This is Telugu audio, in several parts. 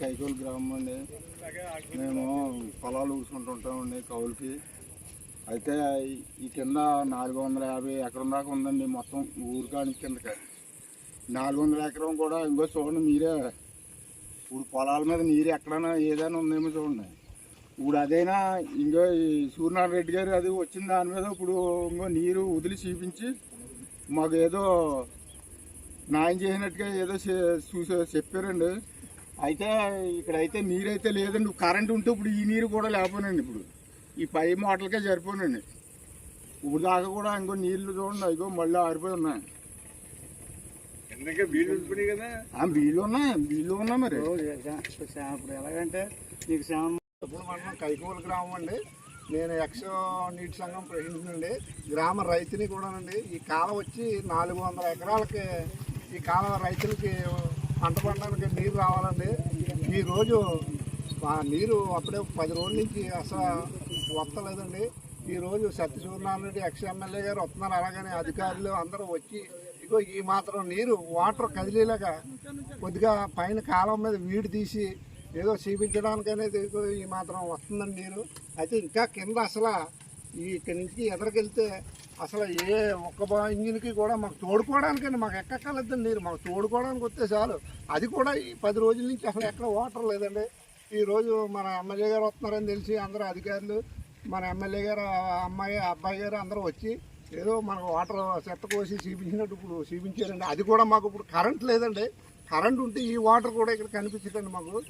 కైకోలు గ్రామం అండి. మేము పొలాలు ఊసుకుంటుంటామండి కౌలుకి. అయితే ఈ కింద నాలుగు వందల యాభై ఎకరం దాకా ఉందండి మొత్తం ఊరికాని కిందకి. నాలుగు వందల ఎకరం కూడా ఇంకో చూడండి మీరే. ఇప్పుడు పొలాల మీద నీరు ఎక్కడైనా ఏదైనా ఉందేమో చూడండి. ఇప్పుడు అదైనా ఇంకో ఈ సూర్యనారాయణ రెడ్డి గారు అది వచ్చిన దాని మీద ఇప్పుడు ఇంకో నీరు వదిలి చూపించి మాకు ఏదో న్యాయం చేసినట్టుగా ఏదో చే- చూసే చెప్పారండి. అయితే ఇక్కడైతే నీరైతే లేదండి. కరెంట్ ఉంటే ఇప్పుడు ఈ నీరు కూడా లేకపోయినండి ఇప్పుడు. ఈ పై మోటలకే సరిపోనండి ఇప్పుడు దాకా కూడా ఇంకో నీళ్ళు చూడండి అదిగో మళ్ళీ ఆరిపోయి ఉన్నాయి. బీళ్ళు ఉన్నాయి బీళ్ళు ఉన్నాయి మరి. ఇప్పుడు ఎలాగంటే నీకు ఇప్పుడు మనం కైకోల గ్రామం అండి. నేను ఎక్స్ నీటి సంఘం ప్రెసిడెంట్ అండి. గ్రామ రైతుని కూడానండి. ఈ కాలం వచ్చి నాలుగు వందల ఎకరాలకి ఈ కాలం రైతులకి పంట పండడానికి నీరు రావాలండి. ఈ రోజు ఆ నీరు అప్పుడే పది రోజుల నుంచి అసలు వస్తలేదండి. ఈ రోజు సత్యసూర్యనారాయణ రెడ్డి ఎక్స్ ఎమ్మెల్యే గారు వస్తున్నారు. అలాగని అధికారులు అందరూ వచ్చి ఇగో ఈ మాత్రం నీరు వాటర్ కదిలేలాగా కొద్దిగా పైన కాలం మీద వీడి తీసి ఏదో చూపించడానికి అనేది ఈ మాత్రం వస్తుందండి నీరు. అయితే ఇంకా కింద అసలు ఈ ఇక్కడి నుంచి ఎదరికెళ్తే అసలు ఏ ఒక్క ఇంజిన్కి కూడా మాకు తోడుకోవడానికండి మాకు ఎక్కక్కర్లేదండి నీరు. మాకు తోడుకోవడానికి వస్తే చాలు. అది కూడా ఈ పది రోజుల నుంచి అసలు ఎక్కడ వాటర్ లేదండి. ఈ రోజు మన ఎమ్మెల్యే గారు వస్తున్నారని తెలిసి అందరూ అధికారులు మన ఎమ్మెల్యే గారు అమ్మాయి అబ్బాయి గారు అందరూ వచ్చి ఏదో మనకు వాటర్ చెత్త కోసి చూపించినట్టు ఇప్పుడు చూపించారండి. అది కూడా మాకు ఇప్పుడు కరెంట్ లేదండి. కరెంట్ ఉంటే ఈ వాటర్ కూడా ఇక్కడ కనిపించదండి మాకు.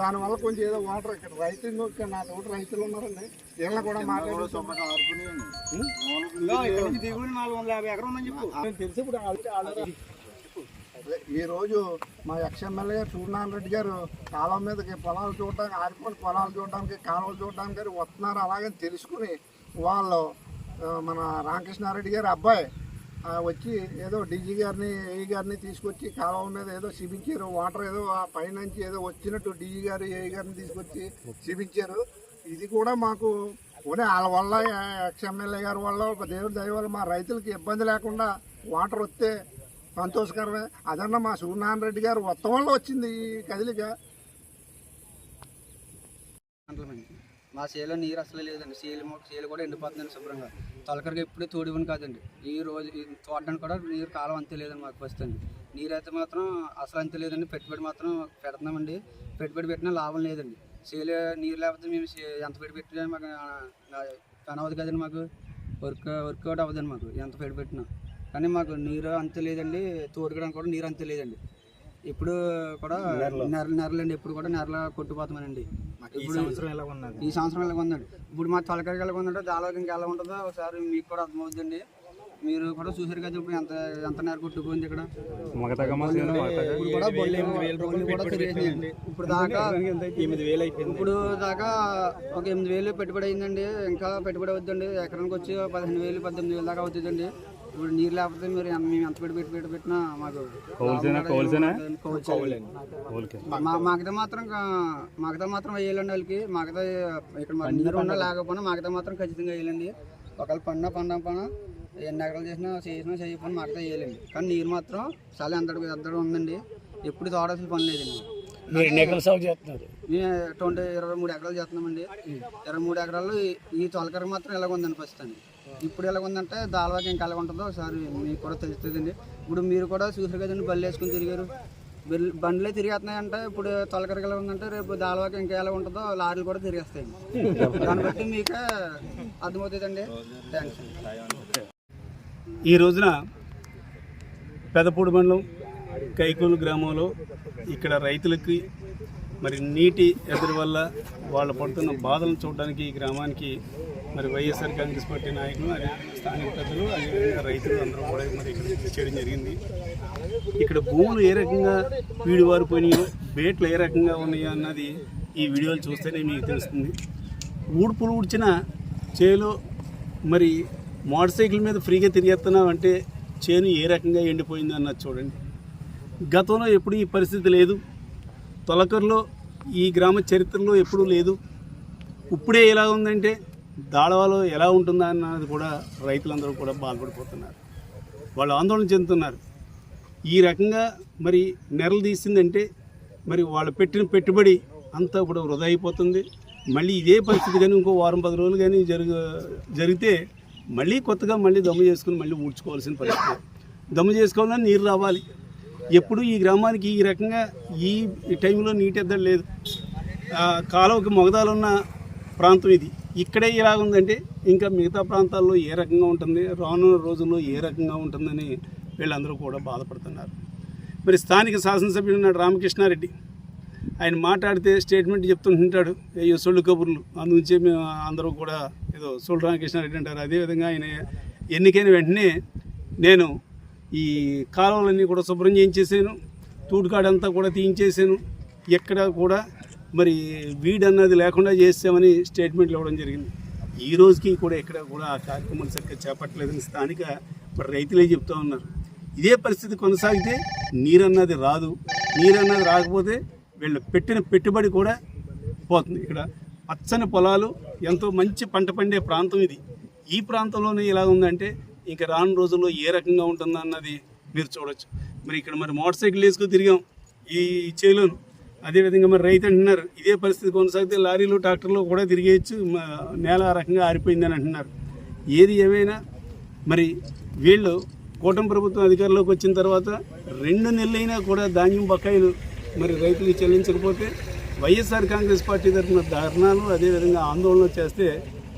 దానివల్ల కొంచెం ఏదో వాటర్ ఇక్కడ రైతులు ఇక్కడ నా తోటి రైతులు ఉన్నారండి. వీళ్ళని కూడా మాట్లాడుతాం ఇక్కడ నుంచి దిగుడు నాలుగు వందల యాభై ఎకరం ఉందని చెప్పు. తెలిసి ఇప్పుడు ఆల్రెడీ ఆల్రెడీ ఈ రోజు మా ఎక్స్ ఎమ్మెల్యే సూర్యనారాయణ రెడ్డి గారు కాలువ మీదకి పొలాలు చూడడానికి ఆరిపోయిన పొలాలు చూడడానికి కాలువలు చూడడానికి వస్తున్నారు. అలాగే తెలుసుకుని వాళ్ళు మన రామకృష్ణారెడ్డి గారి అబ్బాయి వచ్చి ఏదో డీజీ గారిని ఏఈ గారిని తీసుకొచ్చి కాలువ మీద ఏదో చూపించారు వాటర్ ఏదో ఆ పైనుంచి ఏదో వచ్చినట్టు డీజీ గారు ఏఈ గారిని తీసుకొచ్చి చూపించారు ఇది కూడా మాకు పోనీ వాళ్ళ వల్ల ఎక్స్ఎమ్మెల్యే గారి వల్ల ఒక దేవుడి దయ వల్ల మా రైతులకి ఇబ్బంది లేకుండా వాటర్ వస్తే సంతోషకరమే. అదన్నా మా సూర్యనారాయణ రెడ్డి గారు మొత్తం వల్ల వచ్చింది ఈ కదిలిక. మా చేలో నీరు అసలు లేదండి. చేలు చేలు కూడా ఎండిపోతుందండి శుభ్రంగా. తొలకరికి ఎప్పుడూ తోడివని కాదండి. ఈ రోజు చూడడానికి కూడా నీరు కాలం అంతే లేదండి మాకు వస్తుంది నీరు అయితే మాత్రం అసలు అంతే లేదండి. పెట్టుబడి మాత్రం పెడుతున్నామండి. పెట్టుబడి పెట్టినా లాభం లేదండి. చేలు నీరు లేకపోతే మేము ఎంత పెట్టుబడి పెట్టినా మాకు పని అవ్వదు కదండి మాకు. వర్క్ వర్కౌట్ అవ్వదండి మాకు ఎంత పెట్టుబడి పెట్టినా. కానీ మాకు నీరు అంతే లేదండి తోడుకోవడానికి కూడా నీరు అంతే లేదండి. ఇప్పుడు కూడా నెర నెరలండి ఎప్పుడు కూడా నెరల కొట్టుపోతామనండి ఇప్పుడు ఈ సంవత్సరం ఎలా ఉందండి? ఇప్పుడు మా తొలకరికి ఎలా ఉందంటే దాదాపు ఇంకా ఎలా ఉంటుందో ఒకసారి మీకు కూడా అర్థమవుతుందండి మీరు కూడా చూసారు కదా ఇప్పుడు ఎంత ఎంత నేర కొట్టుకుపోయింది ఇక్కడ? ఇప్పుడు కూడా బళ్ళు బళ్ళు కూడా తిరిగేసినాయండి ఇప్పుడు దాకా ఎనిమిది వేలు అయిపోయింది. ఇప్పుడు దాకా ఒక ఎనిమిది వేలు పెట్టుబడి అయిందండి. ఇంకా పెట్టుబడి అవుతుందండి ఎకరానికి వచ్చి పదిహేను వేలు పద్దెనిమిది వేలు దాకా అవుతుందండి ఇప్పుడు నీరు లేకపోతే మీరు ఎంత- మేము ఎంత పెట్టి పెట్టి పెట్టి పెట్టినా మాకు మాకత మాత్రం మాకత మాత్రం వేయాలండి వాళ్ళకి. మాకత ఇక్కడ నీరు ఉన్నా లేకపోయినా మాకత మాత్రం ఖచ్చితంగా వేయాలండి. ఒకవేళ పండినా పండం పన ఎన్ని ఎకరాలు చేసినా చేసినా చేయకపోయినా మాకత వేయాలండి కానీ నీరు మాత్రం చాలా ఎంత ఎంత ఉందండి. ఎప్పుడు తోడాల్సిన పని లేదండి. మీరు ఎన్ని ఎకరాలు సాగు చేస్తున్నారు? మేము ట్వంటీ ఇరవై మూడు ఎకరాలు చేస్తున్నామండి. ఇరవై మూడు ఎకరాలు ఈ- ఈ తొలకర మాత్రం ఎలాగ ఉందండి ఫస్ట్ అండి. ఇప్పుడు ఎలాగ ఉందంటే దాల్వాకి ఇంకా ఎలాగ ఉంటుందో ఒకసారి మీకు కూడా తెలుస్తుందండి. ఇప్పుడు మీరు కూడా చూసారు కదండి బళ్ళు వేసుకుని తిరిగారు. బండ్లే తిరిగేస్తున్నాయంటే ఇప్పుడు తొలకరకి ఉందంటే రేపు దాల్వాకి ఇంకా ఎలా ఉంటుందో లారీలు కూడా తిరిగేస్తాయి. దాన్ని బట్టి మీకే అర్థమవుతుందండి. థ్యాంక్స్ ఈ రోజున పెదపూడి మండలం కైకూలు గ్రామంలో ఇక్కడ రైతులకి మరి నీటి ఎదురు వల్ల వాళ్ళు పడుతున్న బాధలను చూడడానికి ఈ గ్రామానికి మరి వైఎస్ఆర్ కాంగ్రెస్ పార్టీ నాయకులు అదే స్థానిక పెద్దలు అదేవిధంగా రైతులు అందరూ కూడా మరి ఇక్కడ చేయడం జరిగింది. ఇక్కడ భూములు ఏ రకంగా వీడి వారిపోయినాయో బేట్లు ఏ రకంగా ఉన్నాయో అన్నది ఈ వీడియోలు చూస్తేనే మీకు తెలుస్తుంది. ఊడ్పులు ఊడ్చిన చేలో మరి మోటార్ సైకిల్ మీద ఫ్రీగా తిరిగేస్తున్నాం అంటే చేను ఏ రకంగా ఎండిపోయింది అన్నది చూడండి. గతంలో ఎప్పుడు ఈ పరిస్థితి లేదు. తొలకర్లో ఈ గ్రామ చరిత్రలో ఎప్పుడూ లేదు. ఇప్పుడే ఎలా ఉందంటే దాళవాలో ఎలా ఉంటుందా అన్నది కూడా రైతులందరూ కూడా బాధపడిపోతున్నారు. వాళ్ళు ఆందోళన చెందుతున్నారు. ఈ రకంగా మరి నెరలు తీసిందంటే మరి వాళ్ళు పెట్టిన పెట్టుబడి అంతా కూడా వృధా అయిపోతుంది. మళ్ళీ ఇదే పరిస్థితి కానీ ఇంకో వారం పది రోజులు కానీ జరుగు జరిగితే మళ్ళీ కొత్తగా మళ్ళీ దమ్ము చేసుకుని మళ్ళీ ఊడ్చుకోవాల్సిన పరిస్థితి. దమ్ము చేసుకోవాలని నీరు రావాలి. ఎప్పుడు ఈ గ్రామానికి ఈ రకంగా ఈ టైంలో నీటి ఎద్దడం లేదు. కాలువకి మొగదాలున్న ప్రాంతం ఇది. ఇక్కడే ఇలా ఉందంటే ఇంకా మిగతా ప్రాంతాల్లో ఏ రకంగా ఉంటుంది? రానున్న రోజుల్లో ఏ రకంగా ఉంటుందని వీళ్ళందరూ కూడా బాధపడుతున్నారు. మరి స్థానిక శాసనసభ్యుడు ఉన్నాడు రామకృష్ణారెడ్డి ఆయన మాట్లాడితే స్టేట్మెంట్ చెప్తుంటాడు అయ్యో సొల్లు కబుర్లు. అందుంచే మేము అందరూ కూడా ఏదో సొల్లు రామకృష్ణారెడ్డి అంటారు. అదేవిధంగా ఆయన ఎన్నికైన వెంటనే నేను ఈ కాలువలన్నీ కూడా శుభ్రం చేయించేసాను. తూటుకాడంతా కూడా తీయించేసాను. ఎక్కడ కూడా మరి వీడన్నది లేకుండా చేసామని స్టేట్మెంట్లు ఇవ్వడం జరిగింది. ఈ రోజుకి కూడా ఎక్కడ కూడా ఆ కార్యక్రమాలు సరిగ్గా చేపట్టలేదని స్థానిక మరి రైతులే చెప్తూ ఉన్నారు. ఇదే పరిస్థితి కొనసాగితే నీరన్నది రాదు. నీరన్నది రాకపోతే వీళ్ళు పెట్టిన పెట్టుబడి కూడా పోతుంది. ఇక్కడ పచ్చని పొలాలు ఎంతో మంచి పంట పండే ప్రాంతం ఇది. ఈ ప్రాంతంలోనే ఇలా ఉందంటే ఇంకా రాను రోజుల్లో ఏ రకంగా ఉంటుందన్నది మీరు చూడొచ్చు. మరి ఇక్కడ మరి మోటార్ సైకిల్ వేసుకుని తిరిగాం ఈ చేలోను. అదేవిధంగా మరి రైతు అంటున్నారు ఇదే పరిస్థితి కొనసాగితే లారీలు ట్రాక్టర్లు కూడా తిరిగేయచ్చు నేల ఆ రకంగా ఆరిపోయిందని అంటున్నారు. ఏది ఏమైనా మరి వీళ్ళు కూటమి ప్రభుత్వం అధికారంలోకి వచ్చిన తర్వాత రెండు నెలలైనా కూడా ధాన్యం బకాయిలు మరి రైతులు చెల్లించకపోతే వైఎస్ఆర్ కాంగ్రెస్ పార్టీ తరఫున ధర్నాలు అదేవిధంగా ఆందోళన చేస్తే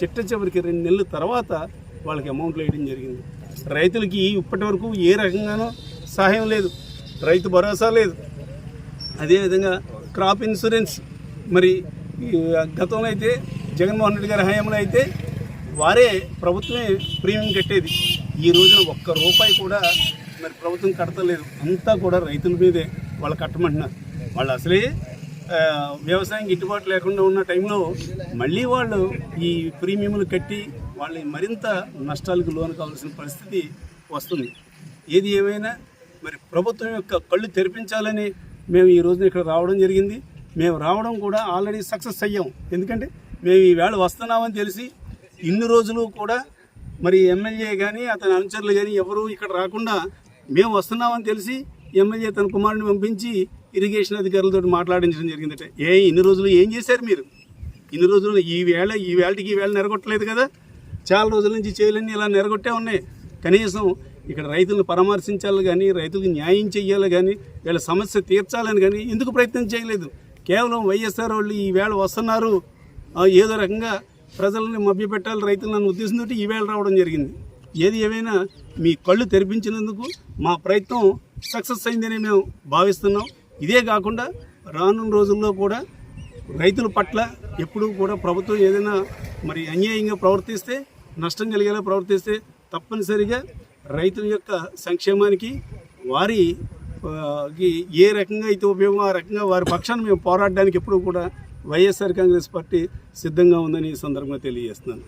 చిట్ట చివరికి రెండు నెలల తర్వాత వాళ్ళకి అమౌంట్లు వేయడం జరిగింది. రైతులకి ఇప్పటి వరకు ఏ రకంగానూ సహాయం లేదు. రైతు భరోసా లేదు. అదేవిధంగా క్రాప్ ఇన్సూరెన్స్ మరి ఈ గతంలో అయితే జగన్మోహన్ రెడ్డి గారి హయాంలో అయితే వారే ప్రభుత్వమే ప్రీమియం కట్టేది. ఈ రోజున ఒక్క రూపాయి కూడా మరి ప్రభుత్వం కడతలేదు. అంతా కూడా రైతుల మీదే వాళ్ళు కట్టమంటున్నారు. వాళ్ళు అసలే వ్యవసాయం గిట్టుబాటు లేకుండా ఉన్న టైంలో మళ్ళీ వాళ్ళు ఈ ప్రీమియంలు కట్టి వాళ్ళని మరింత నష్టాలకు లోను కావాల్సిన పరిస్థితి వస్తుంది. ఏది ఏమైనా మరి ప్రభుత్వం యొక్క కళ్ళు తెరిపించాలని మేము ఈ రోజున ఇక్కడ రావడం జరిగింది. మేము రావడం కూడా ఆల్రెడీ సక్సెస్ అయ్యాం. ఎందుకంటే మేము ఈవేళ వస్తున్నామని తెలిసి ఇన్ని రోజులు కూడా మరి ఎమ్మెల్యే కానీ అతని అనుచరులు కానీ ఎవరు ఇక్కడ రాకుండా మేము వస్తున్నామని తెలిసి ఎమ్మెల్యే తన కుమారుని పంపించి ఇరిగేషన్ అధికారులతో మాట్లాడించడం జరిగిందట. ఏ ఇన్ని రోజులు ఏం చేశారు మీరు? ఇన్ని రోజులు ఈ వేళ ఈ వేళకి ఈ వేళ నెరగొట్టలేదు కదా? చాలా రోజుల నుంచి చేయలన్నీ ఇలా నెరగొట్టే ఉన్నాయి. కనీసం ఇక్కడ రైతులను పరామర్శించాలి కానీ రైతులకు న్యాయం చేయాలి కానీ వీళ్ళ సమస్య తీర్చాలని కానీ ఎందుకు ప్రయత్నం చేయలేదు? కేవలం వైఎస్ఆర్ వాళ్ళు ఈ వేళ వస్తున్నారు. ఏదో రకంగా ప్రజలని మభ్యపెట్టాలి రైతులను ఉద్దేశంతో ఈ వేళ రావడం జరిగింది. ఏది ఏమైనా మీ కళ్ళు తెరిపించినందుకు మా ప్రయత్నం సక్సెస్ అయిందని మేము భావిస్తున్నాం. ఇదే కాకుండా రానున్న రోజుల్లో కూడా రైతుల పట్ల ఎప్పుడూ కూడా ప్రభుత్వం ఏదైనా మరి అన్యాయంగా ప్రవర్తిస్తే నష్టం కలిగేలా ప్రవర్తిస్తే తప్పనిసరిగా రైతుల యొక్క సంక్షేమానికి వారి ఏ రకంగా అయితే ఉపయోగం ఆ రకంగా వారి పక్షాన్ని మేము పోరాడడానికి ఎప్పుడూ కూడా వైఎస్ఆర్ కాంగ్రెస్ పార్టీ సిద్ధంగా ఉందని ఈ సందర్భంగా తెలియజేస్తున్నాను.